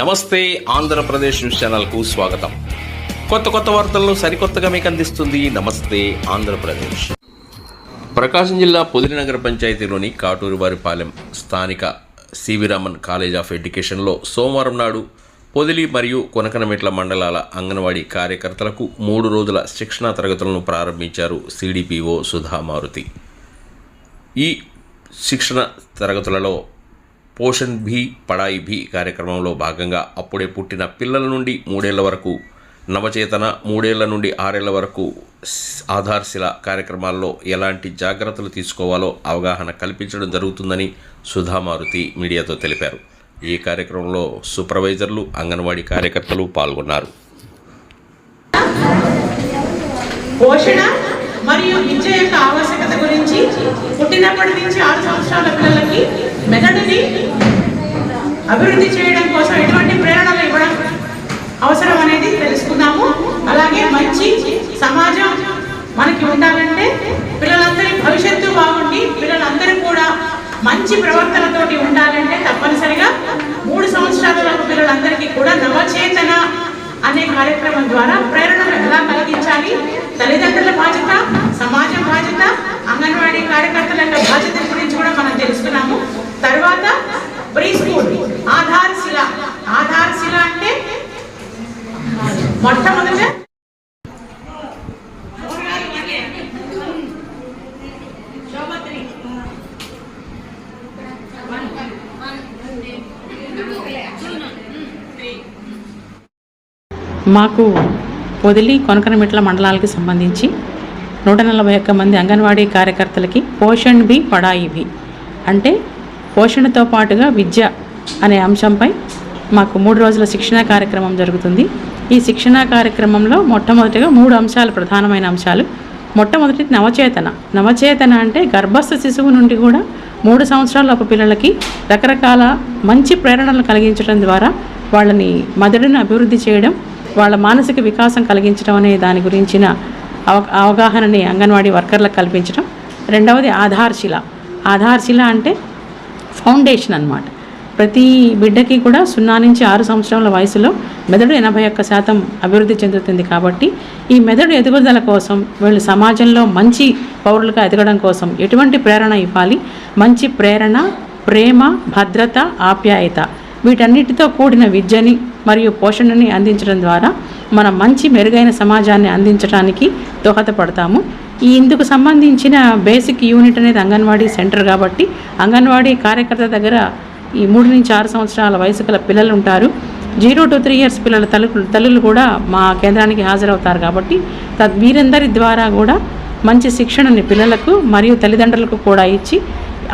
నమస్తే ఆంధ్రప్రదేశ్ న్యూస్ ఛానల్కు స్వాగతం. కొత్త కొత్త వార్తలను సరికొత్తగా మీకు అందిస్తుంది నమస్తే ఆంధ్రప్రదేశ్. ప్రకాశం జిల్లా పొదిలి నగర పంచాయతీలోని కాటూరువారిపాలెం స్థానిక సివి రామన్ కాలేజ్ ఆఫ్ ఎడ్యుకేషన్లో సోమవారం నాడు పొదిలి మరియు కొనకనమెట్ల మండలాల అంగన్వాడీ కార్యకర్తలకు మూడు రోజుల శిక్షణా తరగతులను ప్రారంభించారు సిడిపిఓ సుధా మారుతి ఈ శిక్షణ తరగతులలో పోషణ్ భీ పడాయి భీ కార్యక్రమంలో భాగంగా అప్పుడే పుట్టిన పిల్లల నుండి మూడేళ్ళ వరకు నవచేతన మూడేళ్ళ నుండి ఆరేళ్ళ వరకు ఆధార్శిల కార్యక్రమాల్లో ఎలాంటి జాగ్రత్తలు తీసుకోవాలో అవగాహన కల్పించడం జరుగుతుందని సుధామారుతి మీడియాతో తెలిపారు. ఈ కార్యక్రమంలో సూపర్వైజర్లు అంగన్వాడీ కార్యకర్తలు పాల్గొన్నారు. పోషణ మరియు విద్య యొక్క ఆవశ్యకత గురించి పుట్టినప్పటి నుంచి ఆరు సంవత్సరాల పిల్లలకి మెదడుని అభివృద్ధి చేయడం కోసం ఎటువంటి ప్రేరణలు ఇవ్వడం అవసరం అనేది తెలుసుకున్నాము అలాగే మంచి సమాజం మనకి ఉండాలంటే పిల్లలందరి భవిష్యత్తు బాగుండి పిల్లలందరూ కూడా మంచి ప్రవర్తనతోటి ఉండాలంటే తప్పనిసరిగా మూడు సంవత్సరాల పిల్లలందరికీ కూడా నవచేతన అనే కార్యక్రమం ద్వారా ప్రేరణను ఎలా కలిగించాలి? తల్లిదండ్రుల బాధ్యత సమాజం బాధ్యత అంగన్వాడీ కార్యకర్తల యొక్క బాధ్యత గురించి కూడా మనం తెలుసుకున్నాము. తర్వాత ప్రీ స్కూల్ ఆధార్ శిల ఆధార్ శిల అంటే మొట్టమొదట మాకు పొదిలి కొనకనమిట్ల మండలాలకి సంబంధించి నూట నలభై ఒక్క మంది అంగన్వాడీ కార్యకర్తలకి పోషణ్ బి పడాయి బి. అంటే పోషణతో పాటుగా విద్య అనే అంశంపై మాకు మూడు రోజుల శిక్షణ కార్యక్రమం జరుగుతుంది. ఈ శిక్షణ కార్యక్రమంలో మొట్టమొదటిగా మూడు అంశాలు ప్రధానమైన అంశాలు. మొట్టమొదటి నవచేతన. నవచేతన అంటే గర్భస్థ శిశువు నుండి కూడా మూడు సంవత్సరాలలోపు పిల్లలకి రకరకాల మంచి ప్రేరణలు కలిగించడం ద్వారా వాళ్ళని మదడును అభివృద్ధి చేయడం వాళ్ళ మానసిక వికాసం కలిగించడం అనే దాని గురించిన అవగాహనని అంగన్వాడీ వర్కర్లకు కల్పించడం రెండవది ఆధార్శిల. ఆధార్శిల అంటే ఫౌండేషన్ అన్నమాట. ప్రతి బిడ్డకి కూడా సున్నా నుంచి ఆరు సంవత్సరాల వయసులో మెదడు ఎనభై ఒక్క శాతం అభివృద్ధి చెందుతుంది కాబట్టి ఈ మెదడు ఎదుగుదల కోసం వీళ్ళు సమాజంలో మంచి పౌరులుగా ఎదగడం కోసం ఎటువంటి ప్రేరణ ఇవ్వాలి? మంచి ప్రేరణ ప్రేమ భద్రత ఆప్యాయత వీటన్నిటితో కూడిన విద్యని మరియు పోషణని అందించడం ద్వారా మనం మంచి మెరుగైన సమాజాన్ని అందించడానికి దోహదపడతాము. ఈ ఇందుకు సంబంధించిన బేసిక్ యూనిట్ అనేది అంగన్వాడీ సెంటర్ కాబట్టి అంగన్వాడీ కార్యకర్త దగ్గర ఈ మూడు నుంచి ఆరు సంవత్సరాల వయసు గల పిల్లలు ఉంటారు జీరో టు త్రీ ఇయర్స్ పిల్లల తల్లు తల్లులు కూడా మా కేంద్రానికి హాజరవుతారు కాబట్టి తద్ వీరందరి ద్వారా కూడా మంచి శిక్షణని పిల్లలకు మరియు తల్లిదండ్రులకు కూడా ఇచ్చి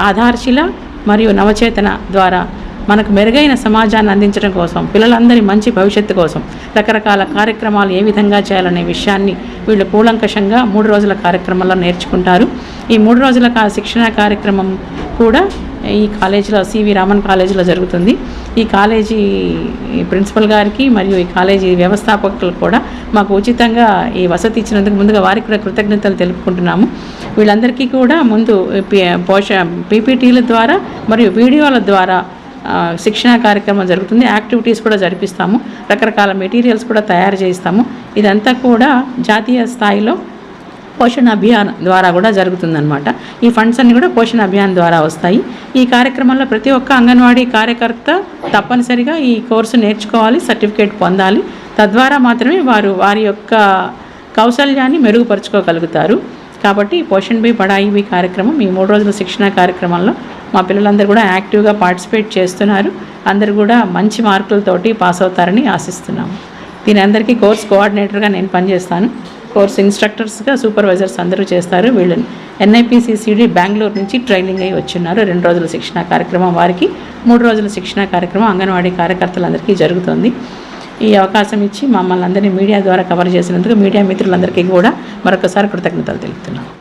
ఆధార్శిల మరియు నవచేతన ద్వారా మనకు మెరుగైన సమాజాన్ని అందించడం కోసం పిల్లలందరి మంచి భవిష్యత్తు కోసం రకరకాల కార్యక్రమాలు ఏ విధంగా చేయాలనే విషయాన్ని వీళ్ళు కూలంకషంగా మూడు రోజుల కార్యక్రమంలో నేర్చుకుంటారు. ఈ మూడు రోజుల శిక్షణ కార్యక్రమం కూడా ఈ కాలేజీలో సివి రామన్ కాలేజీలో జరుగుతుంది. ఈ కాలేజీ ప్రిన్సిపల్ గారికి మరియు ఈ కాలేజీ వ్యవస్థాపకులు కూడా మాకు ఉచితంగా ఈ వసతి ఇచ్చినందుకు ముందుగా వారికి కూడా కృతజ్ఞతలు తెలుపుకుంటున్నాము. వీళ్ళందరికీ కూడా ముందు పి- పోష పీపీటీల ద్వారా మరియు వీడియోల ద్వారా శిక్షణా కార్యక్రమం జరుగుతుంది. యాక్టివిటీస్ కూడా జరిపిస్తాము. రకరకాల మెటీరియల్స్ కూడా తయారు చేయిస్తాము. ఇదంతా కూడా జాతీయ స్థాయిలో పోషణ అభియాన్ ద్వారా కూడా జరుగుతుందన్నమాట. ఈ ఫండ్స్ అన్ని కూడా పోషణ అభియాన్ ద్వారా వస్తాయి. ఈ కార్యక్రమంలో ప్రతి ఒక్క అంగన్వాడీ కార్యకర్త తప్పనిసరిగా ఈ కోర్సు నేర్చుకోవాలి సర్టిఫికేట్ పొందాలి. తద్వారా మాత్రమే వారు వారి యొక్క కౌశల్యాన్ని మెరుగుపరుచుకోగలుగుతారు. కాబట్టి పోషన్ బి బడాయి బి కార్యక్రమం ఈ మూడు రోజుల శిక్షణ కార్యక్రమంలో మా పిల్లలందరూ కూడా యాక్టివ్గా పార్టిసిపేట్ చేస్తున్నారు. అందరూ కూడా మంచి మార్కులతోటి పాస్ అవుతారని ఆశిస్తున్నాము. దీని అందరికీ కోర్స్ కోఆర్డినేటర్గా నేను పనిచేస్తాను. కోర్స్ ఇన్స్ట్రక్టర్స్గా సూపర్వైజర్స్ అందరూ చేస్తారు. వీళ్ళని ఎన్ఐపిసిసిడి బెంగళూరు నుంచి ట్రైనింగ్ అయ్యి వచ్చిన్నారు. రెండు రోజుల శిక్షణ కార్యక్రమం వారికి మూడు రోజుల శిక్షణ కార్యక్రమం అంగన్వాడీ కార్యకర్తలందరికీ జరుగుతుంది. ఈ అవకాశం ఇచ్చి మమ్మల్ని అందరినీ మీడియా ద్వారా కవర్ చేసినందుకు మీడియా మిత్రులందరికీ కూడా మరొకసారి కృతజ్ఞతలు తెలుపుతున్నాను